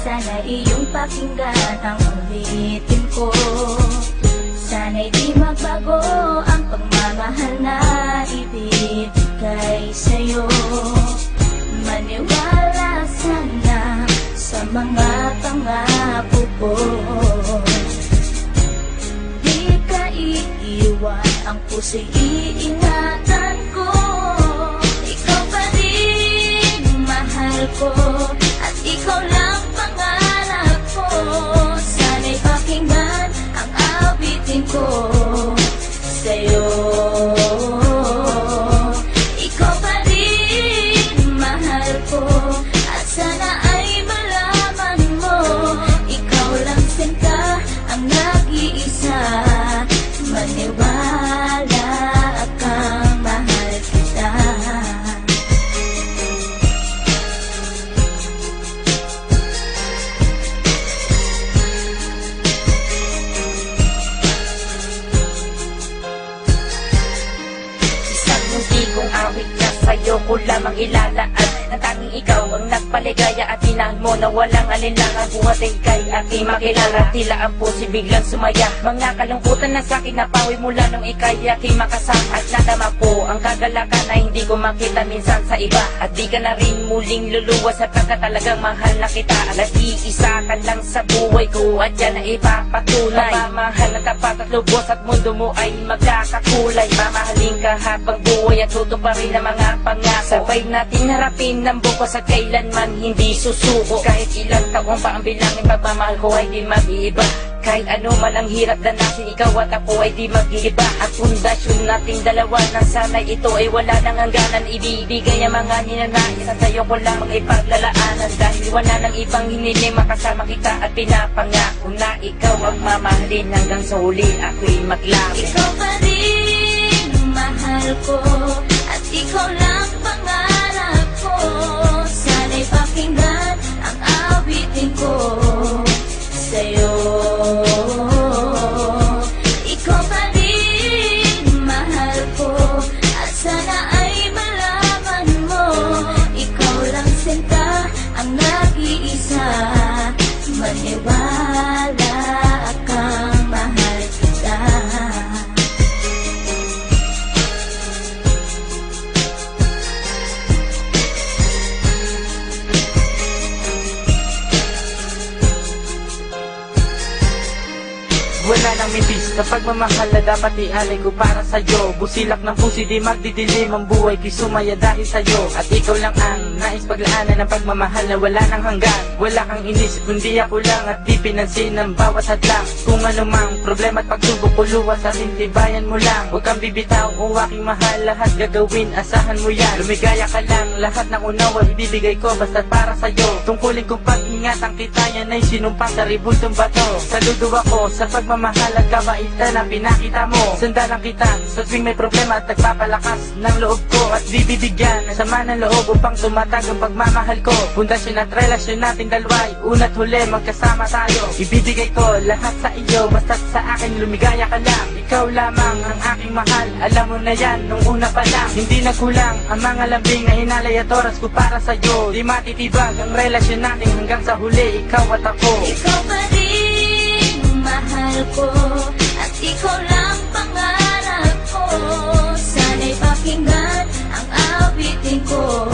Sana iyong pakinggan ang ulitin ko. Sana'y di magbago ang pagmamahal na ibibigay sa'yo. Maniwala sana sa mga pangako ko. Di ka iiwan, ang puso'y lamang ilalaan. Na tanging ikaw ang nagpaligaya at inahan mo na walang alinlangan Buhat ay kay aking makilala. Tila ang puso biglang sumaya. Mga kalungkutan na sa'kin napawi mula nung ikay aking makasama. At nadama po ang kagalakan na hindi ko makita minsan sa iba. At di ka na rin muling luluwas at pagka talagang mahal na kita. At iisa ka lang sa buhay ko at yan na ipapatunay. Mamahal na tapat at lubos at mundo mo ay magkakakulay. Mamahalin ka habang buhay at tutuparin ang mga pangako. Sabay natin harapin ng bukas at kailanman hindi susuko. Kahit ilang taon pa ang bilangin pagmamahal ko ay di mag-iiba. Kahit ano man ang hirap danasin, ikaw at ako ay di mag-iiba. At pundasyon nating dalawa na sana'y ito ay wala nang hangganan. Ibibigay ang mga ninanais at sa'yo ko lamang ipaglalaanan Dahil wala nang ibang hiniling makasama kita at pinapangako Na ikaw ang mamahalin. Hanggang sa huli ako'y maglapit Ikaw pa rin mahal ko At ikaw lang pangarap ko. Sana'y pakinggan ang awitin ko Sa'yo back. Nang mitis. Na pagmamahal na dapat ialay ko para sa'yo. Busilak ng pusi di magdidilim ang buhay. Di sumaya dahil sa'yo. At ikaw lang ang nais paglaanan ng pagmamahal na wala nang hanggan. Wala kang inisip kundi ako lang at di pinansin ang bawat hadlang. Kung ano mang problema at pagsubok ko luwas at intibayan mo lang. Huwag kang bibitaw o aking mahal lahat gagawin asahan mo yan. Lumigaya ka lang lahat ng unawa ibibigay ko basta para sa'yo. Tungkulin kong pag-ingatan kita yan ay sinumpa sa ribultong bato. Saludo ako sa pagmamahal at kabaitan na pinakita mo. Sandalang kita sa tuwing may problema at nagpapalakas ng loob ko. At bibibigyan ng sama ng loob upang tumatag ang pagmamahal ko. Pundasyon at relasyon nating dalawa'y una't huli magkasama tayo. Ibibigay ko lahat sa iyo basta't sa akin lumigaya ka lang. Ikaw lamang ang aking mahal Alam mo na yan nung una pa lang. Hindi nagkulang ang mga lambing na hinalay at oras ko para sa'yo. Di matitibag ang relasyon natin hanggang sa huli Ikaw at ako. Ikaw pa mahal At ikaw lang pangarap ko. Sana'y pakinggan ang awitin ko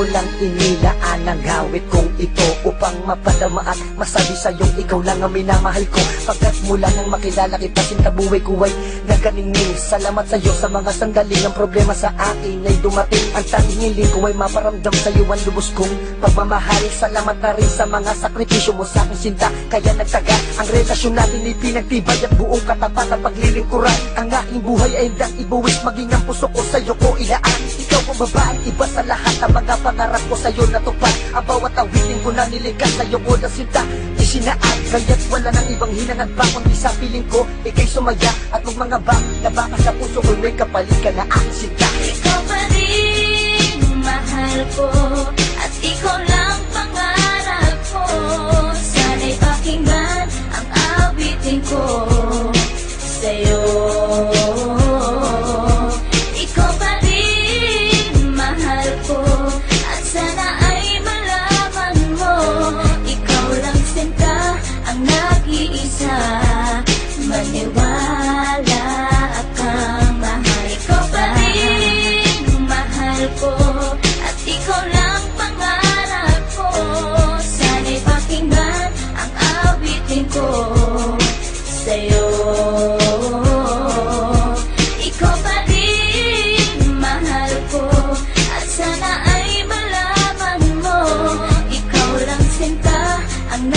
ko lang inilaan ang gawit kong ito Upang mapadama at masabi sa'yong ikaw lang ang minamahal ko. Pagkat mula nang makilala kita sinta buhay ko ay naganingning Salamat sa'yo sa mga sandaling ang problema sa akin ay dumating. Ang tanging hiling ko ay maparamdam sa'yo ang lubos kong pagmamahal. Salamat na rin sa mga sakripisyo mo sa aking sinta. Kaya nagtaga ang relasyon natin ay pinagtibay At buong katapatan paglilingkuran. Ang aking buhay ay hindang ibuwis Maging ang puso ko sa'yo ko ilaan. Ikaw ang Bumaba ang iba sa lahat Ang mga pangarap ko sa'yo natupad. Ang bawat awitin ko na nilikas Sa'yo ko na sinta. Isinaat Kaya't wala nang ibang hinangad pa Kundi sa piling ko Ika'y sumaya. At mga bang Na baka sa puso ko May kapalit ka na aking sinta. Ikaw pa rin mahal ko At ikaw lang pangarap ko. Sana'y pakinggan ang awitin ko akin ko sa'yo. Ikaw pa rin mahal ko sana ay malaman mo Ikaw lang sinta ang